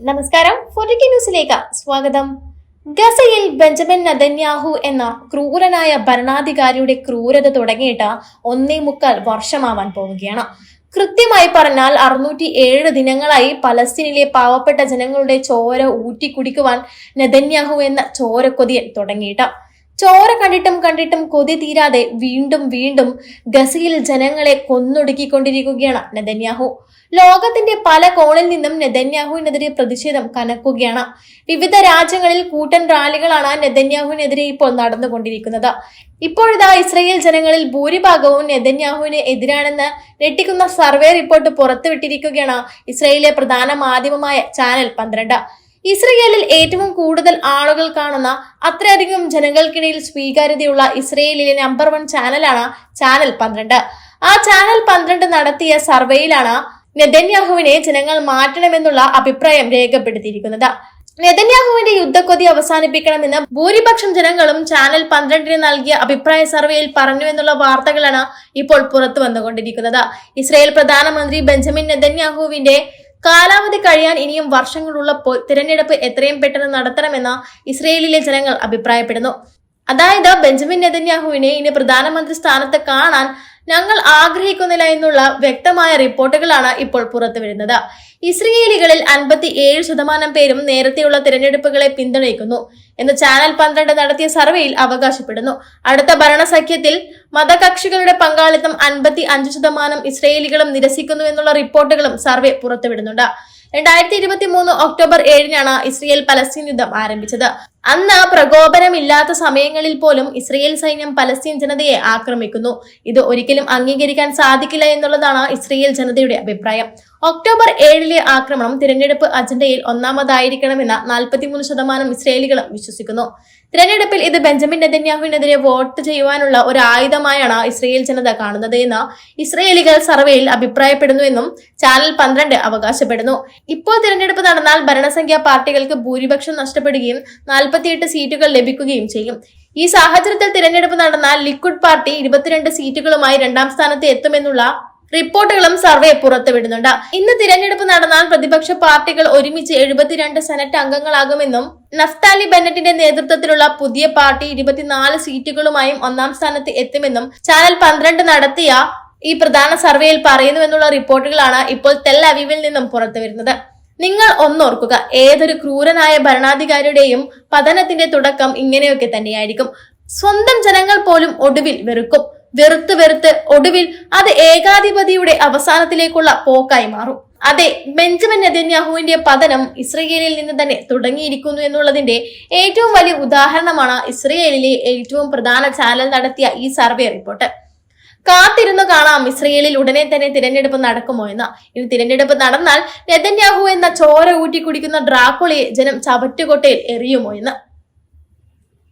നമസ്കാരം. ഫോർട്ടിക്കി ന്യൂസിലേക്ക് സ്വാഗതം. ഗസയിൽ ബെഞ്ചമിൻ നദന്യാഹു എന്ന ക്രൂരനായ ഭരണാധികാരിയുടെ ക്രൂരത തുടങ്ങിയിട്ട് ഒന്നേ മുക്കാൽ വർഷമാവാൻ പോവുകയാണ്. കൃത്യമായി പറഞ്ഞാൽ അറുന്നൂറ്റി ഏഴ് ദിനങ്ങളായി പലസ്തീനിലെ പാവപ്പെട്ട ജനങ്ങളുടെ ചോര ഊറ്റിക്കുടിക്കുവാൻ നദന്യാഹു എന്ന ചോരക്കൊതിയൻ തുടങ്ങിയിട്ട്. ചോര കണ്ടിട്ടും കണ്ടിട്ടും കൊതി തീരാതെ വീണ്ടും വീണ്ടും ഗസയിൽ ജനങ്ങളെ കൊന്നൊടുക്കിക്കൊണ്ടിരിക്കുകയാണ് നെതന്യാഹു. ലോകത്തിന്റെ പല കോണിൽ നിന്നും നെതന്യാഹുവിനെതിരെ പ്രതിഷേധം കനക്കുകയാണ്. വിവിധ രാജ്യങ്ങളിൽ കൂട്ടൻ റാലികളാണ് നെതന്യാഹുവിനെതിരെ ഇപ്പോൾ നടന്നുകൊണ്ടിരിക്കുന്നത്. ഇപ്പോഴിതാ ഇസ്രയേൽ ജനങ്ങളിൽ ഭൂരിഭാഗവും നെതന്യാഹുവിന് എതിരാണെന്ന് ഞെട്ടിക്കുന്ന സർവേ റിപ്പോർട്ട് പുറത്തുവിട്ടിരിക്കുകയാണ് ഇസ്രയേലിലെ പ്രധാന മാധ്യമമായ ചാനൽ പന്ത്രണ്ട്. ഇസ്രയേലിൽ ഏറ്റവും കൂടുതൽ ആളുകൾ കാണുന്ന അത്രയധികം ജനങ്ങൾക്കിടയിൽ സ്വീകാര്യതയുള്ള ഇസ്രയേലിലെ നമ്പർ വൺ ചാനലാണ് ചാനൽ പന്ത്രണ്ട്. ആ ചാനൽ പന്ത്രണ്ട് നടത്തിയ സർവേയിലാണ് നെതന്യാഹുവിനെ ജനങ്ങൾ മാറ്റണമെന്നുള്ള അഭിപ്രായം രേഖപ്പെടുത്തിയിരിക്കുന്നത്. നെതന്യാഹുവിന്റെ യുദ്ധക്കൊതി അവസാനിപ്പിക്കണമെന്ന് ഭൂരിപക്ഷം ജനങ്ങളും ചാനൽ പന്ത്രണ്ടിന് നൽകിയ അഭിപ്രായ സർവേയിൽ പറഞ്ഞു എന്നുള്ള വാർത്തകളാണ് ഇപ്പോൾ പുറത്തു വന്നുകൊണ്ടിരിക്കുന്നത്. ഇസ്രായേൽ പ്രധാനമന്ത്രി ബെഞ്ചമിൻ നെതന്യാഹുവിന്റെ കാലാവധി കഴിയാൻ ഇനിയും വർഷങ്ങളുള്ളപ്പോൾ തിരഞ്ഞെടുപ്പ് എത്രയും പെട്ടെന്ന് നടത്തണമെന്ന് ഇസ്രയേലിലെ ജനങ്ങൾ അഭിപ്രായപ്പെടുന്നു. അതായത് ബെഞ്ചമിൻ നെതന്യാഹുവിനെ ഇനി പ്രധാനമന്ത്രി സ്ഥാനത്ത് കാണാൻ ഞങ്ങൾ ആഗ്രഹിക്കുന്നില്ല എന്നുള്ള വ്യക്തമായ റിപ്പോർട്ടുകളാണ് ഇപ്പോൾ പുറത്തു വരുന്നത്. ഇസ്രയേലികളിൽ അൻപത്തി ഏഴ് ശതമാനം പേരും നേരത്തെയുള്ള തിരഞ്ഞെടുപ്പുകളെ പിന്തുണയ്ക്കുന്നു എന്ന് ചാനൽ പന്ത്രണ്ട് നടത്തിയ സർവേയിൽ അവകാശപ്പെടുന്നു. അടുത്ത ഭരണസഖ്യത്തിൽ മതകക്ഷികളുടെ പങ്കാളിത്തം അൻപത്തി അഞ്ച് ശതമാനം ഇസ്രയേലികളും നിരസിക്കുന്നു എന്നുള്ള റിപ്പോർട്ടുകളും സർവേ പുറത്തുവിടുന്നുണ്ട് രണ്ടായിരത്തി ഇരുപത്തി മൂന്ന് ഒക്ടോബർ ഏഴിനാണ് ഇസ്രയേൽ പലസ്തീൻ യുദ്ധം ആരംഭിച്ചത്. അന്ന് പ്രകോപനമില്ലാത്ത സമയങ്ങളിൽ പോലും ഇസ്രയേൽ സൈന്യം പലസ്തീൻ ജനതയെ ആക്രമിക്കുന്നു. ഇത് ഒരിക്കലും അംഗീകരിക്കാൻ സാധിക്കില്ല എന്നുള്ളതാണ് ഇസ്രയേൽ ജനതയുടെ അഭിപ്രായം. ഒക്ടോബർ ഏഴിലെ ആക്രമണം തിരഞ്ഞെടുപ്പ് അജണ്ടയിൽ ഒന്നാമതായിരിക്കണമെന്ന് നാൽപ്പത്തിമൂന്ന് ശതമാനം ഇസ്രയേലികളും വിശ്വസിക്കുന്നു. തിരഞ്ഞെടുപ്പിൽ ഇത് ബെഞ്ചമിൻ നെതന്യാഹുവിനെതിരെ വോട്ട് ചെയ്യുവാനുള്ള ഒരു ആയുധമായാണ് ഇസ്രയേൽ ജനത കാണുന്നത് എന്ന് ഇസ്രയേലികൾ സർവേയിൽ അഭിപ്രായപ്പെടുന്നുവെന്നും ചാനൽ പന്ത്രണ്ട് അവകാശപ്പെടുന്നു. ഇപ്പോൾ തിരഞ്ഞെടുപ്പ് നടന്നാൽ ഭരണസംഖ്യാ പാർട്ടികൾക്ക് ഭൂരിപക്ഷം നഷ്ടപ്പെടുകയും നാൽപ്പത്തിയെട്ട് സീറ്റുകൾ ലഭിക്കുകയും ചെയ്യും. ഈ സാഹചര്യത്തിൽ തിരഞ്ഞെടുപ്പ് നടന്നാൽ ലിക്വിഡ് പാർട്ടി ഇരുപത്തിരണ്ട് സീറ്റുകളുമായി രണ്ടാം സ്ഥാനത്ത് എത്തുമെന്നുള്ള റിപ്പോർട്ടുകളും സർവേ പുറത്തുവിടുന്നുണ്ട്. ഇന്ന് തിരഞ്ഞെടുപ്പ് നടന്നാൽ പ്രതിപക്ഷ പാർട്ടികൾ ഒരുമിച്ച് എഴുപത്തിരണ്ട് സെനറ്റ് അംഗങ്ങളാകുമെന്നും നഫ്താലി ബെന്നറ്റിന്റെ നേതൃത്വത്തിലുള്ള പുതിയ പാർട്ടി ഇരുപത്തിനാല് സീറ്റുകളുമായും ഒന്നാം സ്ഥാനത്ത് എത്തുമെന്നും ചാനൽ പന്ത്രണ്ട് നടത്തിയ ഈ പ്രധാന സർവേയിൽ പറയുന്നുവെന്നുള്ള റിപ്പോർട്ടുകളാണ് ഇപ്പോൾ തെൽ അവീവിൽ നിന്നും പുറത്തുവരുന്നത്. നിങ്ങൾ ഒന്നോർക്കുക ഏതൊരു ക്രൂരനായ ഭരണാധികാരിയുടെയും പതനത്തിന്റെ തുടക്കം ഇങ്ങനെയൊക്കെ തന്നെയായിരിക്കും. സ്വന്തം ജനങ്ങൾ പോലും ഒടുവിൽ വെറുക്കും. വെറുത്ത് വെറുത്ത് ഒടുവിൽ അത് ഏകാധിപതിയുടെ അവസാനത്തിലേക്കുള്ള പോക്കായി മാറും. അതെ ബെഞ്ചമിൻ നെതന്യാഹുവിന്റെ പതനം ഇസ്രയേലിൽ നിന്ന് തന്നെ തുടങ്ങിയിരിക്കുന്നു എന്നുള്ളതിന്റെ ഏറ്റവും വലിയ ഉദാഹരണമാണ് ഇസ്രയേലിലെ ഏറ്റവും പ്രധാന ചാനൽ നടത്തിയ ഈ സർവേ റിപ്പോർട്ട്. കാത്തിരുന്നു കാണാം ഇസ്രയേലിൽ ഉടനെ തന്നെ തിരഞ്ഞെടുപ്പ് നടക്കുമോ എന്ന്. ഇനി തിരഞ്ഞെടുപ്പ് നടന്നാൽ നെതന്യാഹു എന്ന ചോര ഊറ്റി കുടിക്കുന്ന ഡ്രാക്കുളയെ ജനം ചവറ്റുകൊട്ടയിൽ എറിയുമോ എന്ന്.